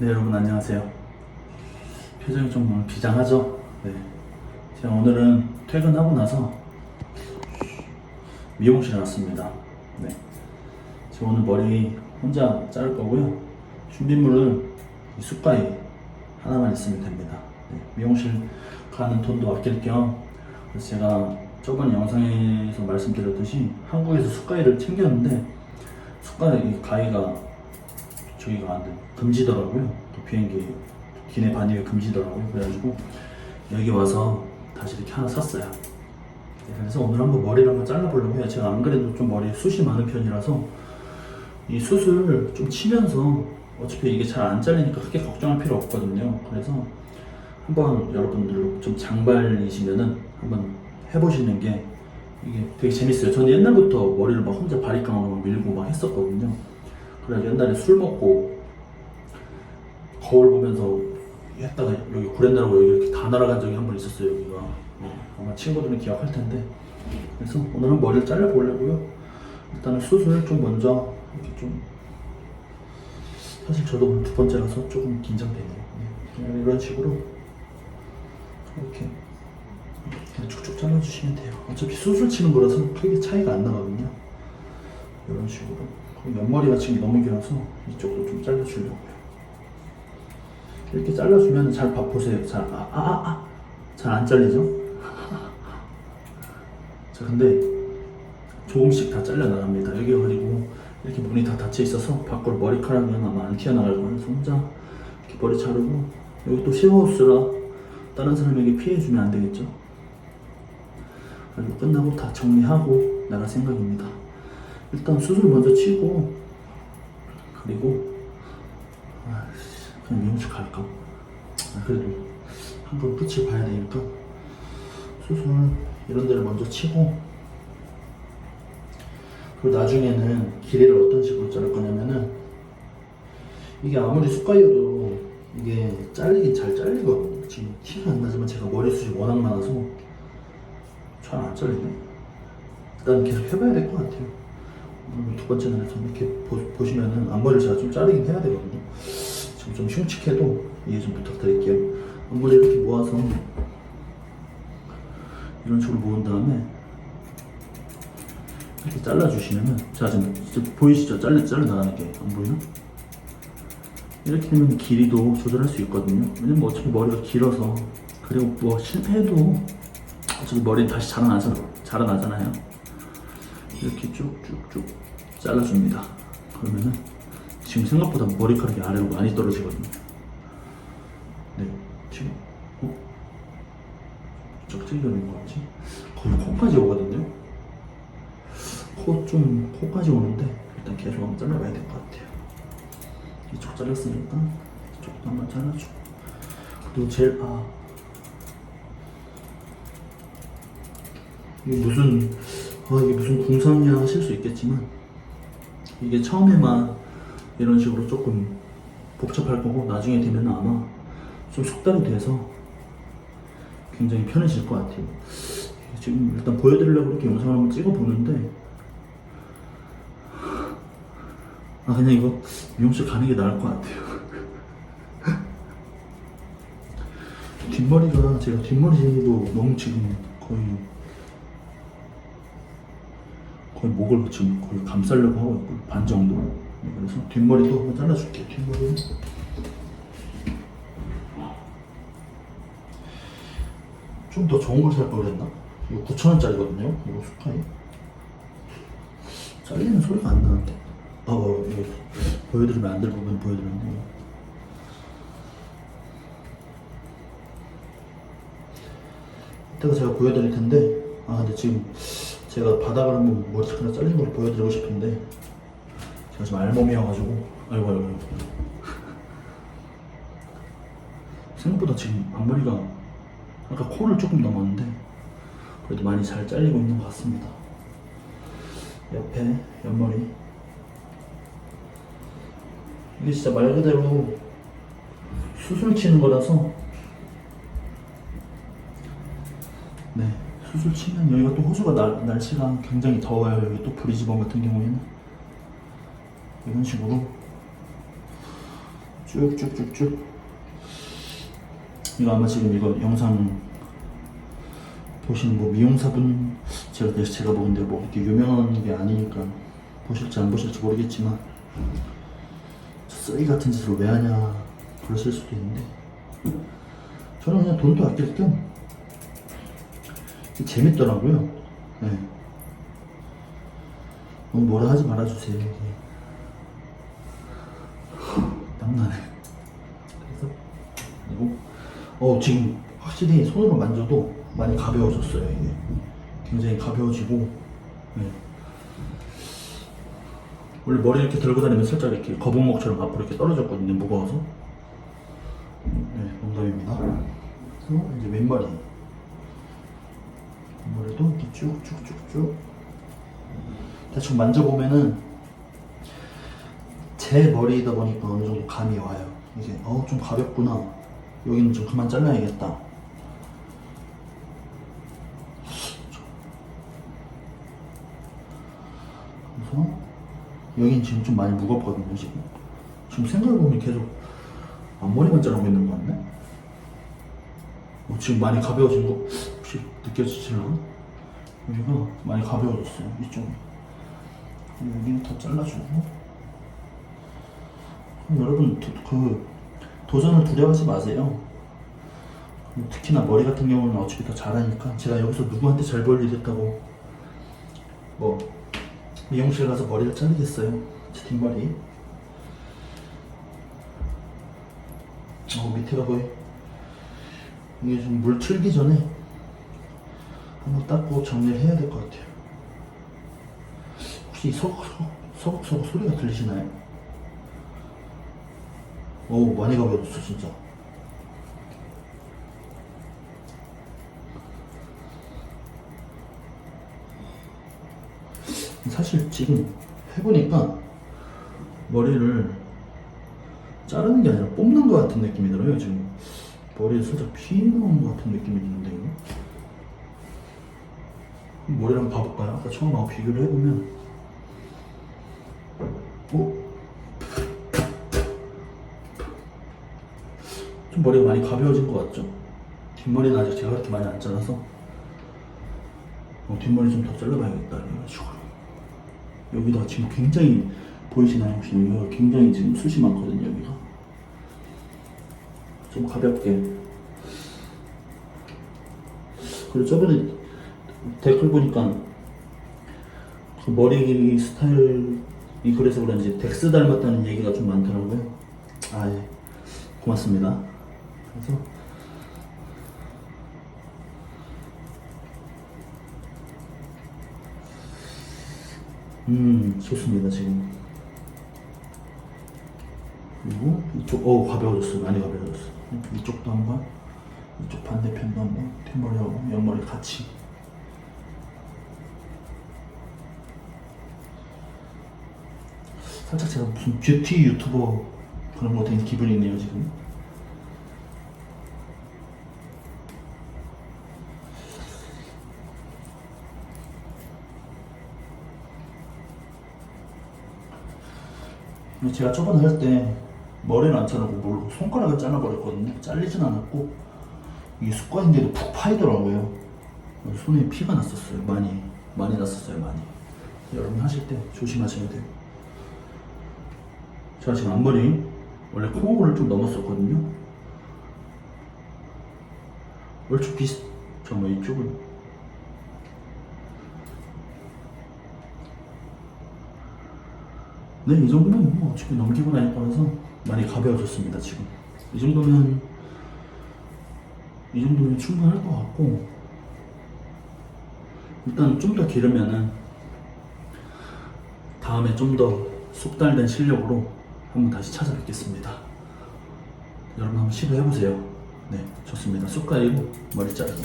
네 여러분 안녕하세요. 표정이 좀 비장하죠? 네. 제가 오늘은 퇴근하고 나서 미용실에 왔습니다. 네. 제가 오늘 머리 혼자 자를 거고요. 준비물은 이 숟가위 하나만 있으면 됩니다. 네. 미용실 가는 돈도 아낄 겸 그래서 제가 저번 영상에서 말씀드렸듯이 한국에서 숟가위를 챙겼는데 숟가위 가위가 저기가 안 돼. 금지더라고요. 또 비행기 기내 반입이 금지더라고요. 그래가지고 여기 와서 다시 이렇게 하나 샀어요. 네, 그래서 오늘 한번 머리를 한번 잘라보려고 해요. 제가 안 그래도 좀 머리에 숱이 많은 편이라서 이 숱을 좀 치면서 어차피 이게 잘 안 잘리니까 크게 걱정할 필요 없거든요. 그래서 한번 여러분들 좀 장발이시면은 한번 해보시는 게 이게 되게 재밌어요. 저는 옛날부터 머리를 막 혼자 바리깡으로 밀고 막 했었거든요. 그래 옛날에 술 먹고 거울 보면서 했다가 여기 구렛나루가 여기 이렇게 다 날아간 적이 한 번 있었어요 여기가. 네, 아마 친구들은 기억할 텐데. 그래서 오늘 은 머리를 잘라 보려고요. 일단은 수술 좀 먼저 이렇게 좀 사실 저도 오늘 두 번째라서 조금 긴장되네요. 네, 그냥 이런 식으로 이렇게 그냥 쭉쭉 잘라주시면 돼요. 어차피 수술 치는 거라서 크게 차이가 안 나거든요. 이런 식으로 옆머리가 지금 너무 길어서 이쪽도 좀 잘라주려고요. 이렇게 잘라주면 잘 봐, 보세요. 잘아아 아 잘 안 잘리죠? 자 근데 조금씩 다 잘려 나갑니다. 여기 그리고 이렇게 문이 다 닫혀 있어서 밖으로 머리카락은 아마 안 튀어나갈 거예요. 혼자 이렇게 머리 자르고 여기 또 쉐어하우스라 다른 사람에게 피해주면 안 되겠죠? 그리고 끝나고 다 정리하고 나갈 생각입니다 일단 수술 먼저 치고 그리고 아이씨, 그냥 미용실 갈까? 아, 그래도 한번 끝을 봐야 되니까 수술 이런 데를 먼저 치고 그리고 나중에는 길이를 어떤 식으로 자를 거냐면은 이게 아무리 숟가락으로 이게 잘리긴 잘 잘리거든요. 지금 티가 안 나지만 제가 머리숱이 워낙 많아서 잘 안 잘리네. 일단 계속 해봐야 될 것 같아요. 음, 두 번째 날에서 이렇게 보, 시면은 앞머리를 제가 좀 자르긴 해야 되거든요. 지금 좀 흉측해도 이해 좀 부탁드릴게요. 앞머리 이렇게 모아서 이런 식으로 모은 다음에 이렇게 잘라주시면은 자 지금 보이시죠? 잘려 잘려 나가는 게 안 보이나? 이렇게 되면 길이도 조절할 수 있거든요. 왜냐면 뭐 어차피 머리가 길어서 그리고 뭐 실패해도 어차피 머리는 다시 자라나잖아, 자라나잖아요. 이렇게 쭉쭉쭉 잘라줍니다. 그러면은 지금 생각보다 머리카락이 아래로 많이 떨어지거든요. 네, 지금 어? 걸린 것 같지? 거의 코까지 오거든요. 코 좀 코까지 오는데 일단 계속 한번 잘라봐야 될 것 같아요. 이쪽 잘랐으니까 이쪽도 한번 잘라주고 그리고 제일 아 이게 무슨 아 이게 무슨 궁상이야 하실 수 있겠지만 이게 처음에만 이런 식으로 조금 복잡할 거고 나중에 되면 아마 좀 숙달이 돼서 굉장히 편해질 것 같아요. 지금 일단 보여드리려고 이렇게 영상을 한번 찍어 보는데 아 그냥 이거 미용실 가는 게 나을 것 같아요. 뒷머리가 제가 뒷머리도 너무 지금 거의 거의 목을 지금 거의 감싸려고 하고 있고 반 정도. 네, 그래서 뒷머리도 한번 잘라줄게요 뒷머리는 좀더 좋은 걸 살 걸 그랬나? 이거 9천원짜리거든요 이거 스카이. 잘리는 소리가 안 나는데. 아 어, 이거 보여드리면 안 될 부분 보여드렸네. 이따가 제가 보여드릴 텐데 아 근데 지금 제가 바닥을 한번 머리카락 잘린 걸 보여드리고 싶은데 제가 지금 알몸이어가지고 아이고 아이고. 생각보다 지금 앞머리가 아까 코를 조금 넘었는데 그래도 많이 잘 잘리고 있는 것 같습니다. 옆에 옆머리. 이게 진짜 말 그대로 수술 치는 거라서. 네, 수술 치면 여기가 또 호주가 날, 날씨가 굉장히 더워요. 여기 또 브리즈번 같은 경우에는. 이런 식으로. 쭉쭉쭉쭉. 이거 아마 지금 이거 영상 보시는 뭐 미용사분 제가 제가 보는데 뭐 이렇게 유명한 게 아니니까 보실지 안 보실지 모르겠지만 저 쓰레기 같은 짓을 왜 하냐 그러실 수도 있는데. 저는 그냥 돈도 아낄 겸 재밌더라고요. 네. 너무 뭐라 하지 말아주세요. 땀나네. 그래서 그리고 어 지금 확실히 손으로 만져도 많이 가벼워졌어요. 이게 굉장히 가벼워지고. 네. 원래 머리 이렇게 들고 다니면 살짝 이렇게 거북목처럼 앞으로 이렇게 떨어졌거든요. 무거워서. 네, 농담입니다. 그래서 이제 왼머리. 왼머리도 이렇게 쭉쭉쭉쭉. 대충 만져보면은 제 머리이다 보니까 어느 정도 감이 와요. 이게 어좀 가볍구나. 여기는 좀 그만 잘라야겠다. 그래서 여긴 지금 좀 많이 무겁거든요. 지금 지금 생각해보면 계속 앞머리만 자르고 있는 거 같네. 어, 지금 많이 가벼워진 거 혹시 느껴지시나? 여기가 많이 가벼워졌어요. 이쪽. 여기는 더 잘라주고. 여러분 도, 그 도전을 두려워하지 마세요. 특히나 머리 같은 경우는 어차피 더 잘하니까 제가 여기서 누구한테 잘 있다고 뭐 미용실 가서 머리를 자르겠어요. 제 뒷머리. 어 밑에가 거의 이게 좀 물 틀기 전에 한번 닦고 정리를 해야 될 것 같아요. 혹시 서걱서걱 소리가 들리시나요? 오 많이 가벼워졌어 진짜. 사실 지금 해보니까 머리를 자르는 게 아니라 뽑는 것 같은 느낌이 들어요 지금 머리에 살짝 피 나오는 것 같은 느낌이 드는데 이거 머리 한번 봐볼까요? 아까 처음하고 비교를 해보면 어? 좀 머리가 많이 가벼워진 것 같죠? 뒷머리는 아직 제가 그렇게 많이 안 잘라서 어, 뒷머리 좀 더 잘라봐야겠다 여기가 지금 굉장히 보이시나요? 혹시 여기가 굉장히 지금 숱이 많거든요 여기가 좀 가볍게. 그리고 저번에 댓글 보니까 그 머리 스타일이 그래서 그런지 덱스 닮았다는 얘기가 좀 많더라고요. 아 예. 고맙습니다. 그래서 음 좋습니다 지금 그리고 이쪽 어 가벼워졌어요. 많이 가벼워졌어 이쪽도 한번 이쪽 반대편도 한번 뒷머리하고 옆머리 같이. 살짝 제가 무슨 뷰티 유튜버 그런 거 된 기분이네요 지금. 근데 제가 저번에 할때 머리는 안 자르고 뭘 손가락을 잘라버렸거든요. 잘리진 않았고 이게 습관인데도 푹 파이더라고요. 손에 피가 났었어요. 많이 많이 났었어요. 많이. 여러분 하실 때 조심하셔야 돼요. 제가 지금 앞머리 원래 코어를 좀 넘었었거든요. 얼추 비슷. 정말 이쪽은 네, 이 정도면 뭐 어차피 넘기고 나니까 해서 많이 가벼워졌습니다, 지금. 이 정도면, 이 정도면 충분할 것 같고, 일단 좀 더 기르면은, 다음에 좀더 숙달된 실력으로 한번 다시 찾아뵙겠습니다. 여러분 한번 시도해보세요. 네, 좋습니다. 쑥가이고 머리 자르기.